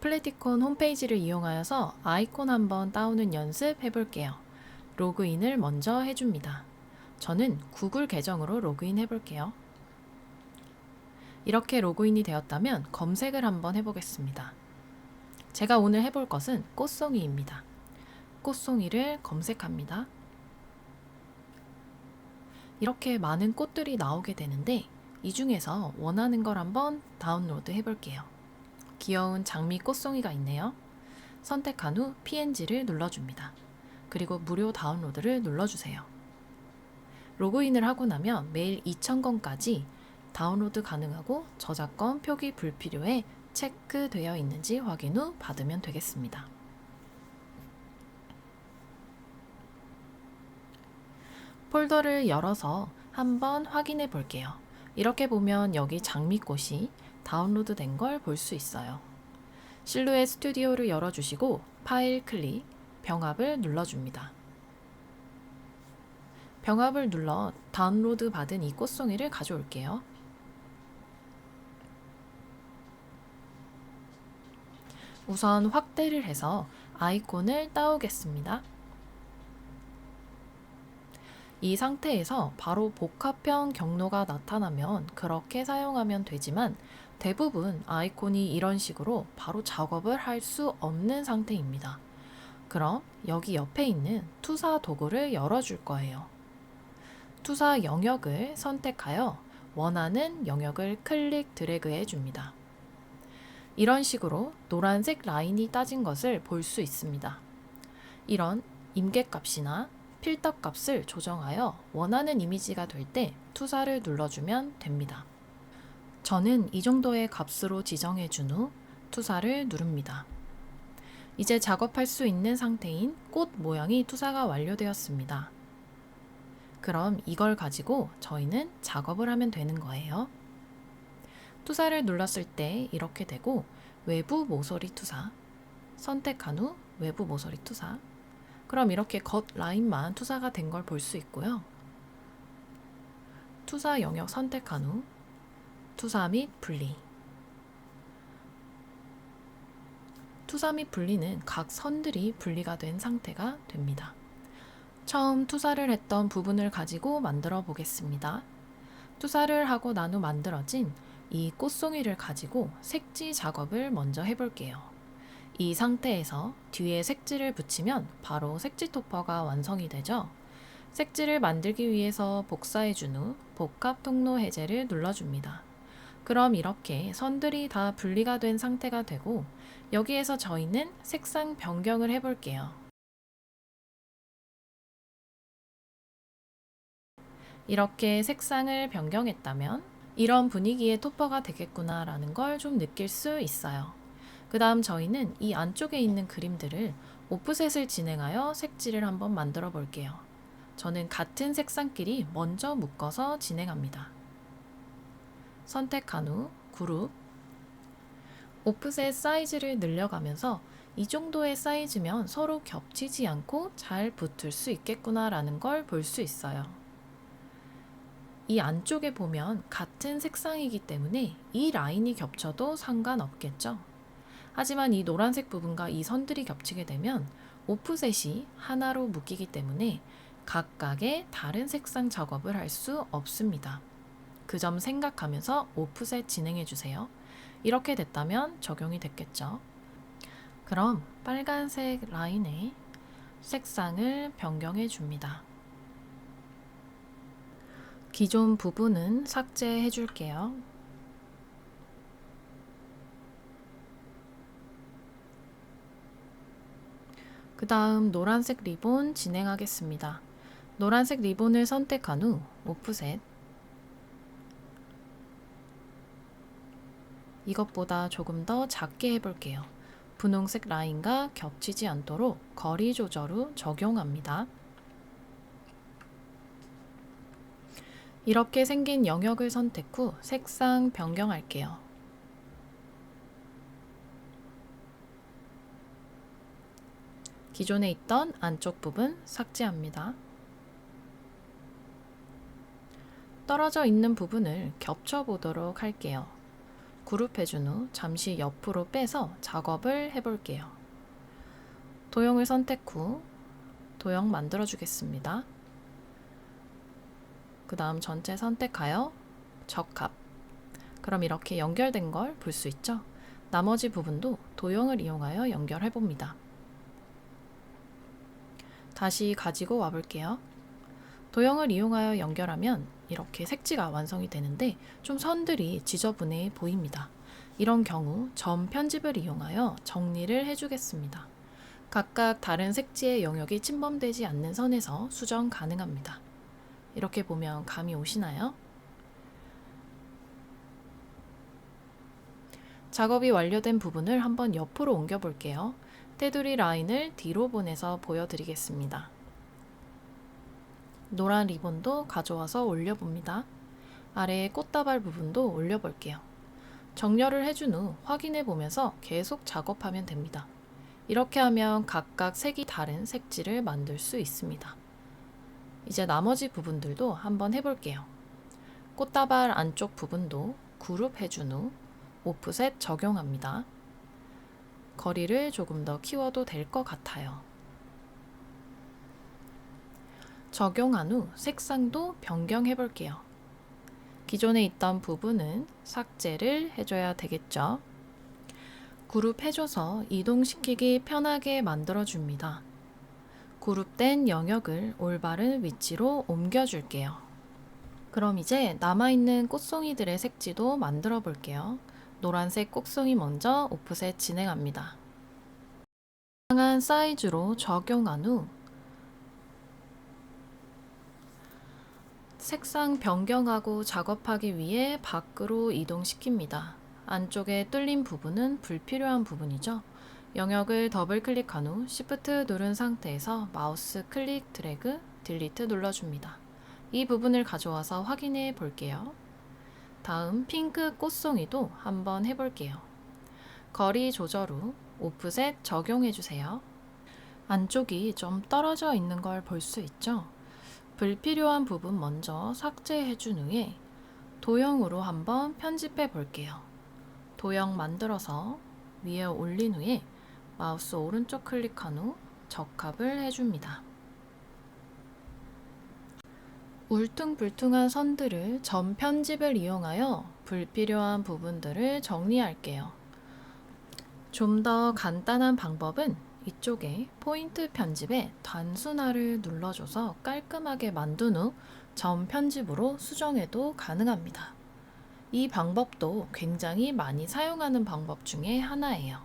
플래티콘 홈페이지를 이용하여서 아이콘 한번 따오는 연습 해볼게요. 로그인을 먼저 해줍니다. 저는 구글 계정으로 로그인 해볼게요. 이렇게 로그인이 되었다면 검색을 한번 해보겠습니다. 제가 오늘 해볼 것은 꽃송이입니다. 꽃송이를 검색합니다. 이렇게 많은 꽃들이 나오게 되는데 이 중에서 원하는 걸 한번 다운로드 해볼게요. 귀여운 장미 꽃송이가 있네요. 선택한 후 PNG를 눌러줍니다. 그리고 무료 다운로드를 눌러주세요. 로그인을 하고 나면 매일 2,000건까지 다운로드 가능하고 저작권 표기 불필요해 체크되어 있는지 확인 후 받으면 되겠습니다. 폴더를 열어서 한번 확인해 볼게요. 이렇게 보면 여기 장미꽃이 다운로드 된 걸 볼 수 있어요. 실루엣 스튜디오를 열어주시고 파일 클릭, 병합을 눌러줍니다. 병합을 눌러 다운로드 받은 이 꽃송이를 가져올게요. 우선 확대를 해서 아이콘을 따오겠습니다. 이 상태에서 바로 복합형 경로가 나타나면 그렇게 사용하면 되지만 대부분 아이콘이 이런 식으로 바로 작업을 할 수 없는 상태입니다. 그럼 여기 옆에 있는 투사 도구를 열어줄 거예요. 투사 영역을 선택하여 원하는 영역을 클릭 드래그 해줍니다. 이런 식으로 노란색 라인이 따진 것을 볼 수 있습니다. 이런 임계값이나 필터 값을 조정하여 원하는 이미지가 될 때 투사를 눌러주면 됩니다. 저는 이 정도의 값으로 지정해 준 후 투사를 누릅니다. 이제 작업할 수 있는 상태인 꽃 모양이 투사가 완료되었습니다. 그럼 이걸 가지고 저희는 작업을 하면 되는 거예요. 투사를 눌렀을 때 이렇게 되고 외부 모서리 투사 선택한 후 외부 모서리 투사 그럼 이렇게 겉 라인만 투사가 된 걸 볼 수 있고요. 투사 영역 선택한 후 투사 및 분리 투사 및 분리는 각 선들이 분리가 된 상태가 됩니다. 처음 투사를 했던 부분을 가지고 만들어 보겠습니다. 투사를 하고 난 후 만들어진 이 꽃송이를 가지고 색지 작업을 먼저 해볼게요. 이 상태에서 뒤에 색지를 붙이면 바로 색지 토퍼가 완성이 되죠. 색지를 만들기 위해서 복사해 준 후 복합 통로 해제를 눌러줍니다. 그럼 이렇게 선들이 다 분리가 된 상태가 되고 여기에서 저희는 색상 변경을 해볼게요. 이렇게 색상을 변경했다면 이런 분위기의 토퍼가 되겠구나 라는 걸 좀 느낄 수 있어요. 그 다음 저희는 이 안쪽에 있는 그림들을 오프셋을 진행하여 색지를 한번 만들어 볼게요. 저는 같은 색상끼리 먼저 묶어서 진행합니다. 선택한 후 그룹 오프셋 사이즈를 늘려가면서 이 정도의 사이즈면 서로 겹치지 않고 잘 붙을 수 있겠구나 라는 걸 볼 수 있어요. 이 안쪽에 보면 같은 색상이기 때문에 이 라인이 겹쳐도 상관없겠죠. 하지만 이 노란색 부분과 이 선들이 겹치게 되면 오프셋이 하나로 묶이기 때문에 각각의 다른 색상 작업을 할 수 없습니다. 그 점 생각하면서 오프셋 진행해 주세요. 이렇게 됐다면 적용이 됐겠죠. 그럼 빨간색 라인에 색상을 변경해 줍니다. 기존 부분은 삭제해 줄게요. 그 다음 노란색 리본 진행하겠습니다. 노란색 리본을 선택한 후 오프셋 이것보다 조금 더 작게 해볼게요. 분홍색 라인과 겹치지 않도록 거리 조절 후 적용합니다. 이렇게 생긴 영역을 선택 후 색상 변경할게요. 기존에 있던 안쪽 부분 삭제합니다. 떨어져 있는 부분을 겹쳐 보도록 할게요. 그룹해준 후 잠시 옆으로 빼서 작업을 해볼게요. 도형을 선택 후 도형 만들어 주겠습니다. 그 다음 전체 선택하여 적합. 그럼 이렇게 연결된 걸 볼 수 있죠? 나머지 부분도 도형을 이용하여 연결해 봅니다. 다시 가지고 와 볼게요. 도형을 이용하여 연결하면 이렇게 색지가 완성이 되는데 좀 선들이 지저분해 보입니다. 이런 경우 점 편집을 이용하여 정리를 해주겠습니다. 각각 다른 색지의 영역이 침범되지 않는 선에서 수정 가능합니다. 이렇게 보면 감이 오시나요? 작업이 완료된 부분을 한번 옆으로 옮겨 볼게요. 테두리 라인을 뒤로 보내서 보여드리겠습니다. 노란 리본도 가져와서 올려봅니다. 아래에 꽃다발 부분도 올려볼게요. 정렬을 해준 후 확인해 보면서 계속 작업하면 됩니다. 이렇게 하면 각각 색이 다른 색지를 만들 수 있습니다. 이제 나머지 부분들도 한번 해볼게요. 꽃다발 안쪽 부분도 그룹 해준 후 오프셋 적용합니다. 거리를 조금 더 키워도 될 것 같아요. 적용한 후 색상도 변경해 볼게요. 기존에 있던 부분은 삭제를 해줘야 되겠죠. 그룹 해줘서 이동시키기 편하게 만들어 줍니다. 그룹된 영역을 올바른 위치로 옮겨줄게요. 그럼 이제 남아있는 꽃송이들의 색지도 만들어 볼게요. 노란색 꽃송이 먼저 오프셋 진행합니다. 다양한 사이즈로 적용한 후 색상 변경하고 작업하기 위해 밖으로 이동시킵니다. 안쪽에 뚫린 부분은 불필요한 부분이죠. 영역을 더블 클릭한 후 Shift 누른 상태에서 마우스 클릭 드래그 딜리트 눌러줍니다. 이 부분을 가져와서 확인해 볼게요. 다음 핑크 꽃송이도 한번 해볼게요. 거리 조절 후 오프셋 적용해 주세요. 안쪽이 좀 떨어져 있는 걸 볼 수 있죠? 불필요한 부분 먼저 삭제해 준 후에 도형으로 한번 편집해 볼게요. 도형 만들어서 위에 올린 후에 마우스 오른쪽 클릭한 후 적합을 해줍니다. 울퉁불퉁한 선들을 점 편집을 이용하여 불필요한 부분들을 정리할게요. 좀 더 간단한 방법은 이쪽에 포인트 편집에 단순화를 눌러줘서 깔끔하게 만든 후 점 편집으로 수정해도 가능합니다. 이 방법도 굉장히 많이 사용하는 방법 중에 하나예요.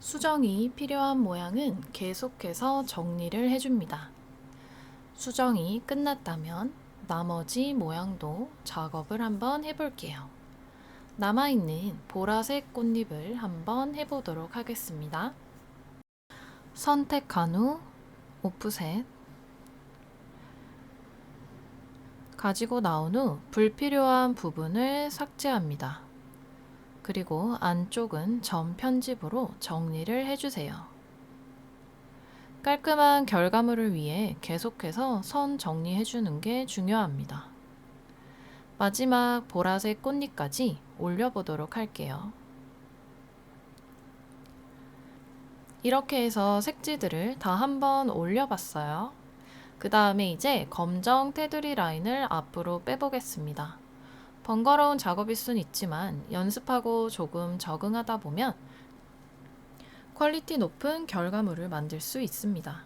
수정이 필요한 모양은 계속해서 정리를 해줍니다. 수정이 끝났다면 나머지 모양도 작업을 한번 해볼게요. 남아있는 보라색 꽃잎을 한번 해보도록 하겠습니다. 선택한 후 오프셋 가지고 나온 후 불필요한 부분을 삭제합니다. 그리고 안쪽은 점 편집으로 정리를 해주세요. 깔끔한 결과물을 위해 계속해서 선 정리해주는 게 중요합니다. 마지막 보라색 꽃잎까지 올려보도록 할게요. 이렇게 해서 색지들을 다 한번 올려봤어요. 그 다음에 이제 검정 테두리 라인을 앞으로 빼보겠습니다. 번거로운 작업일 순 있지만 연습하고 조금 적응하다 보면 퀄리티 높은 결과물을 만들 수 있습니다.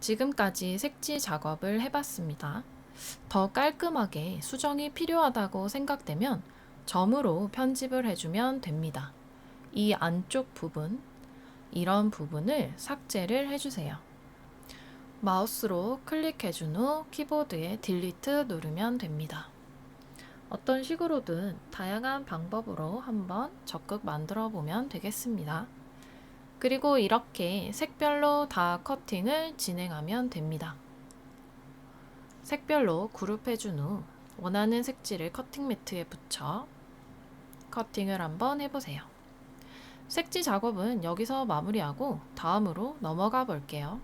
지금까지 색지 작업을 해봤습니다. 더 깔끔하게 수정이 필요하다고 생각되면 점으로 편집을 해주면 됩니다. 이 안쪽 부분, 이런 부분을 삭제를 해주세요. 마우스로 클릭해준 후 키보드에 딜리트 누르면 됩니다. 어떤 식으로든 다양한 방법으로 한번 적극 만들어 보면 되겠습니다. 그리고 이렇게 색별로 다 커팅을 진행하면 됩니다. 색별로 그룹해준 후 원하는 색지를 커팅 매트에 붙여 커팅을 한번 해보세요. 색지 작업은 여기서 마무리하고 다음으로 넘어가 볼게요.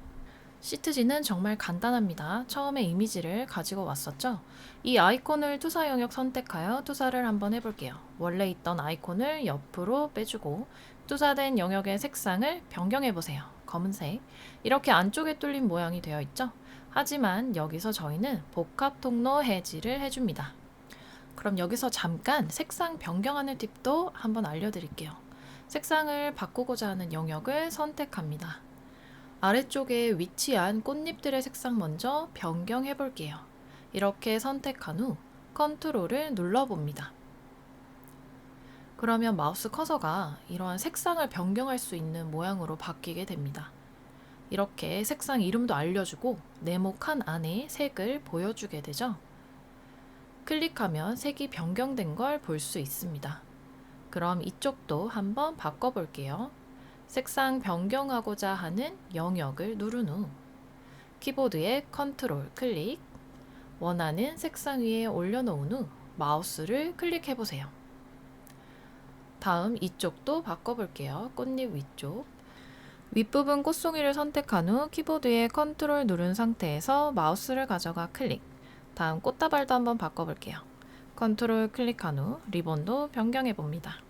시트지는 정말 간단합니다. 처음에 이미지를 가지고 왔었죠. 이 아이콘을 투사 영역 선택하여 투사를 한번 해볼게요. 원래 있던 아이콘을 옆으로 빼주고 투사된 영역의 색상을 변경해보세요. 검은색. 이렇게 안쪽에 뚫린 모양이 되어 있죠. 하지만 여기서 저희는 복합 통로 해지를 해줍니다. 그럼 여기서 잠깐 색상 변경하는 팁도 한번 알려드릴게요. 색상을 바꾸고자 하는 영역을 선택합니다. 아래쪽에 위치한 꽃잎들의 색상 먼저 변경해 볼게요. 이렇게 선택한 후 컨트롤을 눌러봅니다. 그러면 마우스 커서가 이러한 색상을 변경할 수 있는 모양으로 바뀌게 됩니다. 이렇게 색상 이름도 알려주고 네모 칸 안에 색을 보여주게 되죠. 클릭하면 색이 변경된 걸 볼 수 있습니다. 그럼 이쪽도 한번 바꿔볼게요. 색상 변경하고자 하는 영역을 누른 후 키보드의 컨트롤 클릭 원하는 색상 위에 올려놓은 후 마우스를 클릭해 보세요. 다음 이쪽도 바꿔볼게요. 꽃잎 위쪽 윗부분 꽃송이를 선택한 후 키보드의 컨트롤 누른 상태에서 마우스를 가져가 클릭 다음 꽃다발도 한번 바꿔볼게요. 컨트롤 클릭한 후 리본도 변경해 봅니다.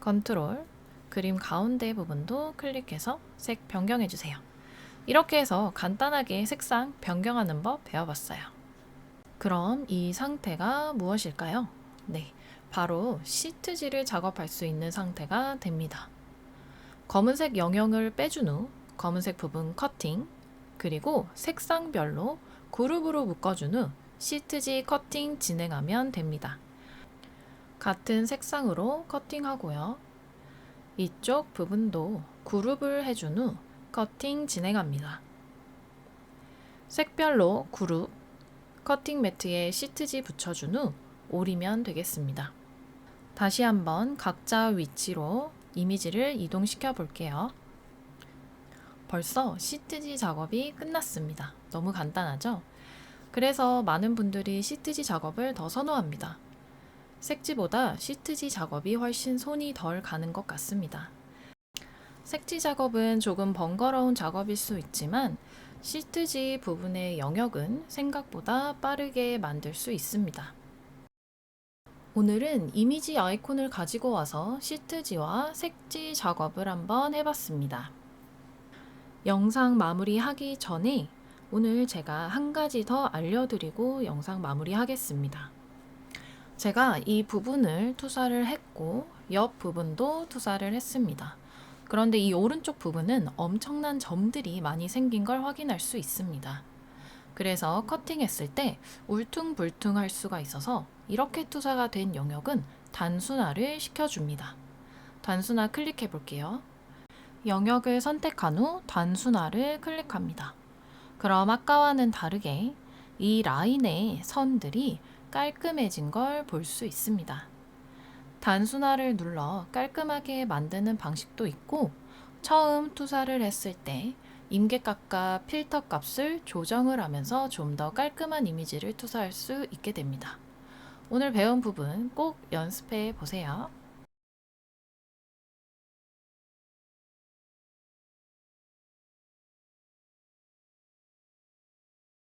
컨트롤 그림 가운데 부분도 클릭해서 색 변경해 주세요. 이렇게 해서 간단하게 색상 변경하는 법 배워봤어요. 그럼 이 상태가 무엇일까요? 네, 바로 시트지를 작업할 수 있는 상태가 됩니다. 검은색 영역을 빼준 후 검은색 부분 커팅, 그리고 색상별로 그룹으로 묶어준 후 시트지 커팅 진행하면 됩니다. 같은 색상으로 커팅하고요. 이쪽 부분도 그룹을 해준 후 커팅 진행합니다. 색별로 그룹, 커팅 매트에 시트지 붙여준 후 오리면 되겠습니다. 다시 한번 각자 위치로 이미지를 이동시켜 볼게요. 벌써 시트지 작업이 끝났습니다. 너무 간단하죠? 그래서 많은 분들이 시트지 작업을 더 선호합니다. 색지보다 시트지 작업이 훨씬 손이 덜 가는 것 같습니다. 색지 작업은 조금 번거로운 작업일 수 있지만 시트지 부분의 영역은 생각보다 빠르게 만들 수 있습니다. 오늘은 이미지 아이콘을 가지고 와서 시트지와 색지 작업을 한번 해봤습니다. 영상 마무리하기 전에 오늘 제가 한 가지 더 알려드리고 영상 마무리하겠습니다. 제가 이 부분을 투사를 했고 옆 부분도 투사를 했습니다. 그런데 이 오른쪽 부분은 엄청난 점들이 많이 생긴 걸 확인할 수 있습니다. 그래서 커팅했을 때 울퉁불퉁할 수가 있어서 이렇게 투사가 된 영역은 단순화를 시켜줍니다. 단순화 클릭해 볼게요. 영역을 선택한 후 단순화를 클릭합니다. 그럼 아까와는 다르게 이 라인의 선들이 깔끔해진 걸 볼 수 있습니다. 단순화를 눌러 깔끔하게 만드는 방식도 있고 처음 투사를 했을 때 임계값과 필터 값을 조정을 하면서 좀 더 깔끔한 이미지를 투사할 수 있게 됩니다. 오늘 배운 부분 꼭 연습해 보세요.